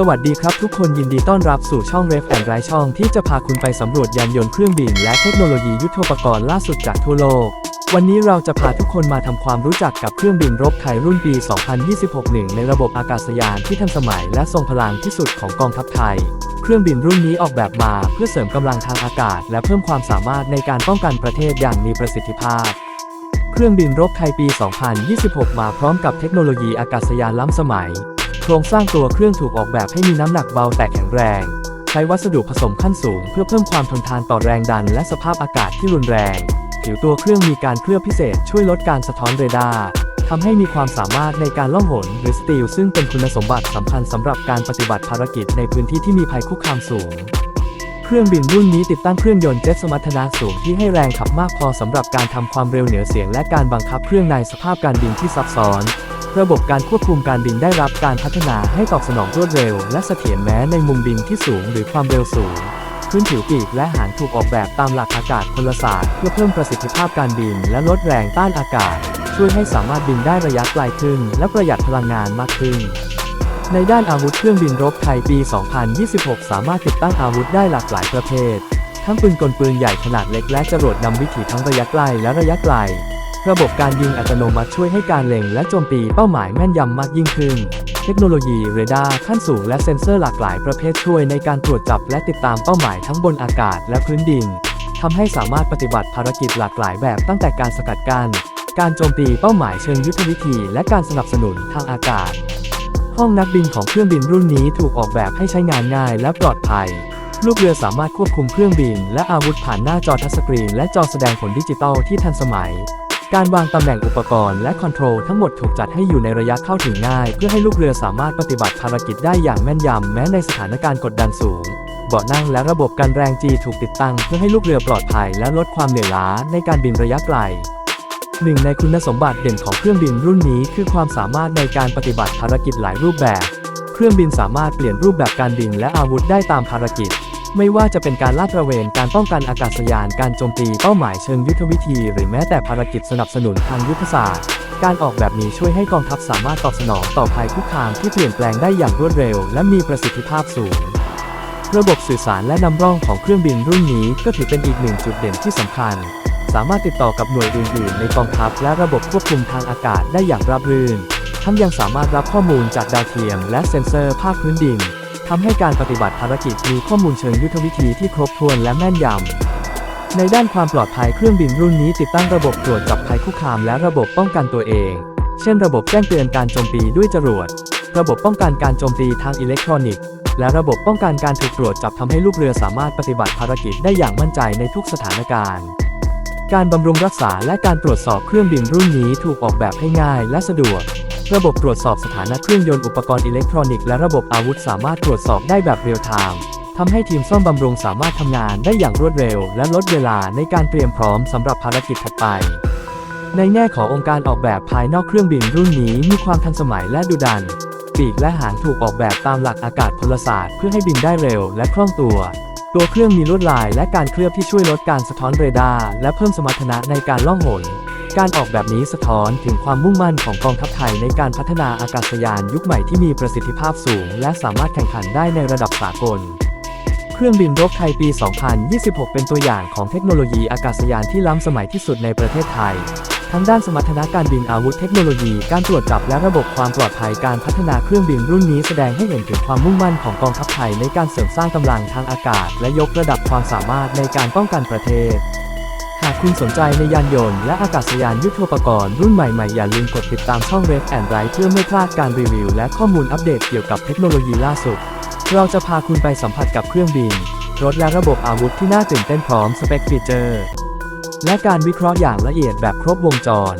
สวัสดีครับทุกคนยินดีต้อนรับสู่ช่อง r e f and r i ช่องที่จะพาคุณไปสำรวจยานยนต์เครื่องบินและเทคโนโลยียุทโธปกรณ์ล่าสุดจากทั่วโลก วันนี้เราจะพาทุกคนมาทำความรู้จักกับเครื่องบินรบไทยรุ่นปี 2026 หนึ่งในระบบอากาศยานที่ทันสมัยและทรงพลังที่สุดของกองทัพไทย เครื่องบินรุ่นนี้ออกแบบมาเพื่อเสริมกำลังทางอากาศ และเพิ่มความสามารถในการป้องกันประเทศอย่างมีประสิทธิภาพเครื่องบินรบไทยปี 2026 มาพร้อมกับเทคโนโลยีอากาศยานล้ำสมัย ครงสร้างตัวเครื่องถูกออกแบบให้มีน้ำหนักเบาแต่แข็งแรง ใช้วัสดุผสมขั้นสูง เพื่อเพิ่มความทนทานต่อแรงดัน และสภาพอากาศที่รุนแรง ผิวตัวเครื่องมีการเคลือบพิเศษช่วยลดการสะท้อนเรดาร์ทำให้มีความสามารถในการล่องหนหรือสตีลซึ่งเป็นคุณสมบัติสำคัญสำหรับการปฏิบัติภารกิจในพื้นที่ที่มีภัยคุกคามสูง เครื่องบินรุ่นนี้ติดตั้งเครื่องยนต์เจ็ตสมรรถนะสูงที่ให้แรงขับมากพอสำหรับการทำความเร็วเหนือเสียง และการบังคับเครื่องในสภาพการบินที่ซับซ้อน ระบบการควบคุมการบินได้รับการพัฒนาให้ตอบสนองรวดเร็ว และเสถียรแม้ในมุมบินที่สูงหรือความเร็วสูง พื้นผิวปีกและหางถูกออกแบบตามหลักอากาศพลศาสตร์เพื่อเพิ่มประสิทธิภาพการบิน และลดแรงต้านอากาศ ช่วยให้สามารถบินได้ระยะไกลขึ้น และประหยัดพลังงานมากขึ้น ในด้านอาวุธเครื่องบินรบไทยปี 2026 สามารถติดตั้งอาวุธได้หลากหลายประเภท ทั้งปืนกลปืนใหญ่ขนาดเล็กและจรวดนำวิถีทั้งระยะไกลและระยะไกล ระบบการยิงอัตโนมัติช่วยให้การเล็งและโจมตีเป้าหมายแม่นยำมากยิ่งขึ้น เทคโนโลยีเรดาร์ขั้นสูงและเซ็นเซอร์หลากหลายประเภทช่วยในการตรวจจับและติดตามเป้าหมายทั้งบนอากาศและพื้นดินทำให้สามารถปฏิบัติภารกิจหลากหลายแบบตั้งแต่การสกัดกั้นการโจมตีเป้าหมายเชิงยุทธวิธี และการสนับสนุนทางอากาศ ห้องนักบินของเครื่องบินรุ่นนี้ถูกออกแบบให้ใช้งานง่ายและปลอดภัย ลูกเรือสามารถควบคุมเครื่องบิน และอาวุธผ่านหน้าจอทัชสกรีน และจอแสดงผลดิจิตอลที่ทันสมัย การวางตำแหน่งอุปกรณ์และคอนโทรลทั้งหมดถูกจัดให้อยู่ในระยะเข้าถึงง่าย เพื่อให้ลูกเรือสามารถปฏิบัติภารกิจได้อย่างแม่นยำแม้ในสถานการณ์กดดันสูง เบาะนั่งและระบบกันแรงจีถูกติดตั้งเพื่อให้ลูกเรือปลอดภัยและลดความเหนื่อยล้าในการบินระยะไกลหนึ่งในคุณสมบัติเด่นของเครื่องบินรุ่นนี้คือความสามารถในการปฏิบัติภารกิจหลายรูปแบบ เครื่องบินสามารถเปลี่ยนรูปแบบการบินและอาวุธได้ตามภารกิจ ไม่ว่าจะเป็นการลาดตระเวน การป้องกันอากาศยาน การโจมตีเป้าหมายเชิงยุทธวิธี หรือแม้แต่ภารกิจสนับสนุนทางยุทธศาสตร์ การออกแบบนี้ช่วยให้กองทัพสามารถตอบสนองต่อภัยคุกคามที่เปลี่ยนแปลงได้อย่างรวดเร็ว และมีประสิทธิภาพสูง ระบบสื่อสารและนำร่องของเครื่องบินรุ่นนี้ก็ถือเป็นอีกหนึ่งจุดเด่นที่สำคัญ สามารถติดต่อกับหน่วยอื่นๆ ในกองทัพและระบบควบคุมทางอากาศได้อย่างราบรื่น ทั้งยังสามารถรับข้อมูลจากดาวเทียม และเซ็นเซอร์ภาคพื้นดิน ทำให้การปฏิบัติภารกิจมีข้อมูลเชิงยุทธวิธีที่ครบถ้วนและแม่นยำ ในด้านความปลอดภัยเครื่องบินรุ่นนี้ติดตั้งระบบตรวจจับภัยคุกคามและระบบป้องกันตัวเอง เช่น ระบบแจ้งเตือนการโจมตีด้วยจรวด ระบบป้องกันการโจมตีทางอิเล็กทรอนิกส์ และระบบป้องกันการถูกตรวจจับทำให้ลูกเรือสามารถปฏิบัติภารกิจได้อย่างมั่นใจในทุกสถานการณ์ การบำรุงรักษาและการตรวจสอบเครื่องบินรุ่นนี้ถูกออกแบบให้ง่ายและสะดวก ระบบตรวจสอบสถานะเครื่องยนต์อุปกรณ์อิเล็กทรอนิกส์และระบบอาวุธสามารถตรวจสอบได้แบบเรียลไทม์ทำให้ทีมซ่อมบำรุงสามารถทำงานได้อย่างรวดเร็ว และลดเวลาในการเตรียมพร้อมสำหรับภารกิจถัดไป ในแง่ขององค์การออกแบบภายนอกเครื่องบินรุ่นนี้มีความทันสมัยและดุดัน ปีกและหางถูกออกแบบตามหลักอากาศพลศาสตร์เพื่อให้บินได้เร็วและคล่องตัว ตัวเครื่องมีลวดลายและการเคลือบที่ช่วยลดการสะท้อนเรดาร์และเพิ่มสมรรถนะในการล่องหน การออกแบบนี้สะท้อนถึงความมุ่งมั่นของกองทัพไทยในการพัฒนาอากาศยานยุคใหม่ที่มีประสิทธิภาพสูง และสามารถแข่งขันได้ในระดับสากล เครื่องบินรบไทยปี 2026 เป็นตัวอย่างของเทคโนโลยีอากาศยานที่ล้ำสมัยที่สุดในประเทศไทย ทั้งด้านสมรรถนะการบินอาวุธเทคโนโลยี การตรวจจับและระบบความปลอดภัยการพัฒนาเครื่องบินรุ่นนี้แสดงให้เห็นถึงความมุ่งมั่นของกองทัพไทยในการเสริมสร้างกำลังทางอากาศ และยกระดับความสามารถในการป้องกันประเทศ หากคุณสนใจในยานยนต์และอากาศยานยุทโธปกรณ์รุ่นใหม่ๆ อย่าลืมกดติดตามช่อง r e f and Ride เพื่อไม่พลาดการรีวิว และข้อมูลอัปเดตเกี่ยวกับเทคโนโลยีล่าสุด เราจะพาคุณไปสัมผัสกับเครื่องบิน รถและระบบอาวุธที่น่าตื่นเต้นพร้อมสเปคฟีเจอร์ และการวิเคราะห์อย่างละเอียดแบบครบวงจร